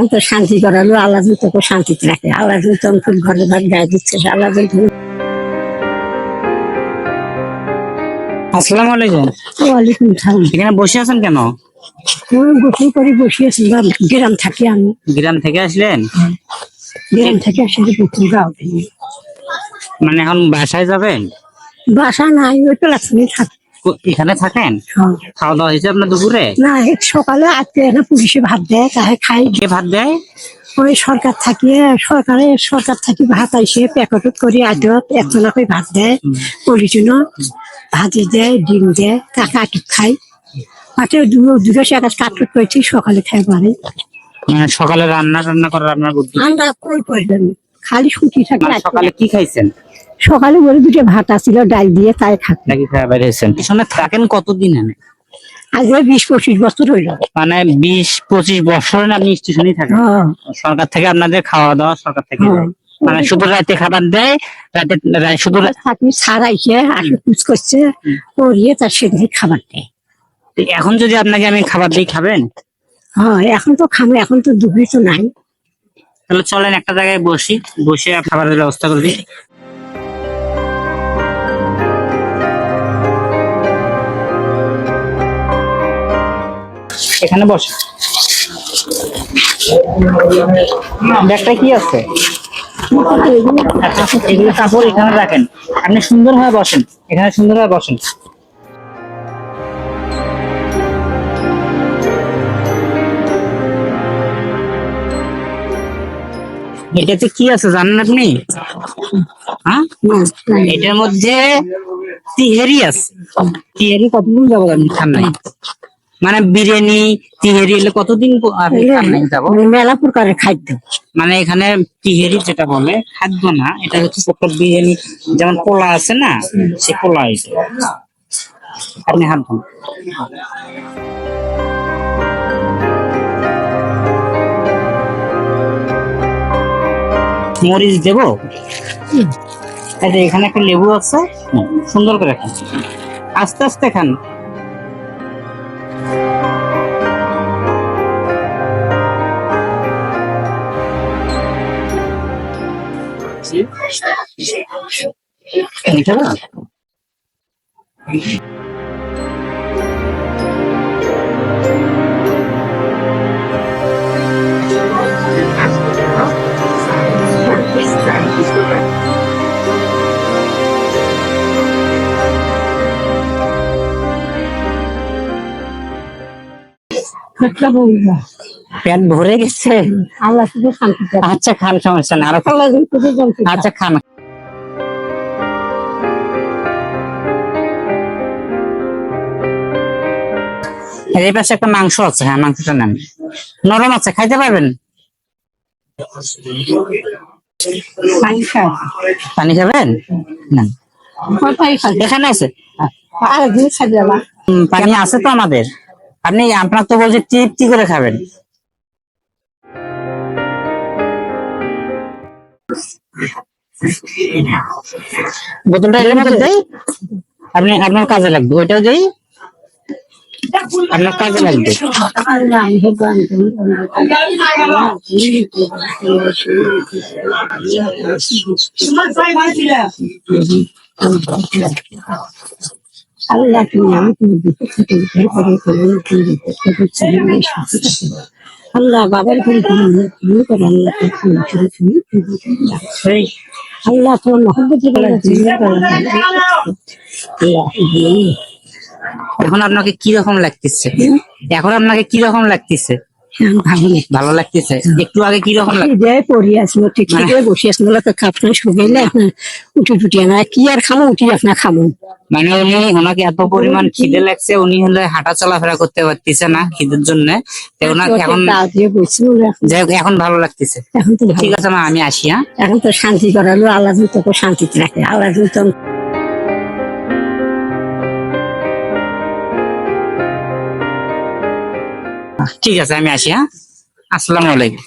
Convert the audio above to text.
এখন তো শান্তি করালো আল্লাহ তোকে শান্তিতে রাখে আল্লাহ তখন ফুল ঘরে ভাত গায়ে দিচ্ছে আল্লাহ আসসালামু আলাইকুম। ওয়ালাইকুম সালাম। এখানে বসে আছেন কেন? গোসল করে বসিয়েছি বা গ্রাম থাকি আমি। গ্রাম থেকে আসলেন? গ্রাম থেকে আসলে প্রথম গাও মানে এখন বাসায় যাবেন? বাসা নাই ওই তো লাক্ষ্মী থাকি এখানে থাকেন? হ্যাঁ। খাওয়া দাওয়া হয়েছে আপনার দুপুরে? না সকালে আজকে এখানে পুলিশে ভাত দেয় তাহে খাই। কে ভাত দেয়? ওই সরকার থাকিয়ে সরকারে সরকার থাকি ভাত আইসে প্যাকেট করে আদত একজনা করে ভাত দেয় পুলিশ ভাজি দেয় ডিম দেয় তা কাটুক খাই। মাঠে দুটো দুটো সে কাজ কাটুক করেছি সকালে খাই পারে মানে সকালে রান্না রান্না করার আপনার বুদ্ধি? আমরা কই খালি সুখী থাকি মানে সকালে কি খাইছেন? সকালে বলে দুটো ভাত আসছিল ডাল দিয়ে তাই থাকি নাকি খাওয়া পিছনে থাকেন কতদিন এনে? আজকে বিশ পঁচিশ বছর হইল। মানে বিশ পঁচিশ বছর আপনি স্টেশনেই থাকেন? হ্যাঁ। সরকার থেকে আপনাদের খাওয়া দাওয়া সরকার থেকে হ্যাঁ। মানে শুধু রাতে খাবার দেয় রাতে শুধু থাকি সারাইছে আসে কুচ করছে করিয়ে তার সেদিকে খাবার দেয়। এখন যদি আপনাকে আমি খাবার দিই খাবেন? হ্যাঁ এখন তো খামে এখন তো দুপুরে তো নাই। তাহলে চলেন একটা জায়গায় বসি বসে খাবারের ব্যবস্থা করে দিই। এখানে বসে। ব্যাগটা কি আছে? আচ্ছা, এগুলো কাপড় এখানে রাখেন। আপনি সুন্দর ভাবে বসেন। এখানে সুন্দর ভাবে বসেন। এটাতে কি আছে জানেন আপনি? হ্যাঁ? এটার মধ্যে তিহেরি আছে। তিহেরি কতদিন যাব আপনি খান নাই? মানে বিরিয়ানি তিহেরি এগুলো কতদিন যাব? মেলা প্রকারের খাদ্য। মানে এখানে তিহেরি যেটা বলে খাদ্য না এটা হচ্ছে প্রপার বিরিয়ানি। যেমন পোলা আছে না সে পোলা এটা। আপনি হাত মরিচ দেবো? এখানে একটা লেবু আছে সুন্দর করে খান। আস্তে আস্তে খান। মিঠা না? পেটটা বলব পেট ভরে গেছে? আল্লাহ শুধু শান্তি আচ্ছা খান সমস্যা না আরও আচ্ছা খান। এই পাশে একটা মাংস আছে হ্যাঁ মাংসটা নেন। নরম আছে খাইতে পারবেন? পানি খাবেন? না এখানে আছে। পানি আছে তো আমাদের। আপনি আপনার তো বলছে তৃপ্তি করে খাবেন। বোতলটা এর মধ্যে দেই আপনি আপনার কাজে লাগবে ওইটাও দেই আপনার কাজে লাগবে আল্লাহ, তুমি আমি তুমি আল্লাহ বাবার ঘরে তুমি আল্লাহ তুমি তুমি তুমি আল্লাহ তোমার মহব্বত এখন আপনাকে কি রকম লাগতেছে এখন আপনাকে কি রকম লাগতেছে ভালো লাগতেছে। একটু আগে কি রকম লাগ পড়ি আসলো ঠিক ঠিক করে বসে আসলো তো কাপড় শুকাইলে এখন উঠে টুটিয়ে না কি আর খামো উঠি আপনার খামো। মানে উনি ওনাকে এত পরিমাণ খিদে লাগছে উনি হলে হাঁটা চলাফেরা করতে পারতেছে না খিদের জন্য। ওনাকে এখন যাই হোক, এখন ভালো লাগতেছে। এখন তো ঠিক আছে মা আমি আসি হ্যাঁ? এখন তো শান্তি করালো আল্লাহ তোকে শান্তিতে রাখে আল্লাহ তো ঠিক আছে আমি আসি হ্যাঁ? আসসালামু আলাইকুম।